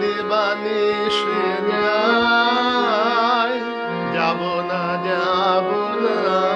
দিবানিশে যায় যাব না যাব না।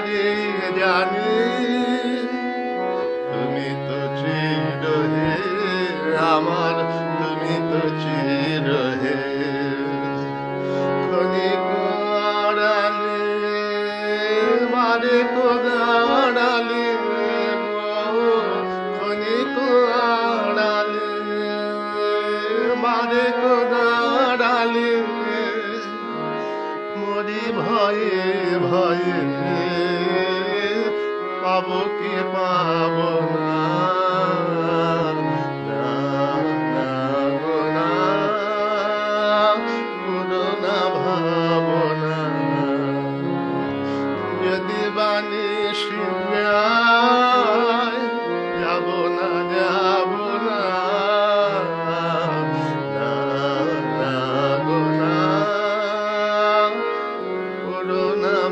বারে জানি, তুমি তো চির হে আমার, তুমি তো চির হে ক্ষণিক আড়ালে বারে তো ভয়ে ভয়ে পাবো কে পাব?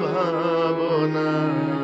ভাবনা।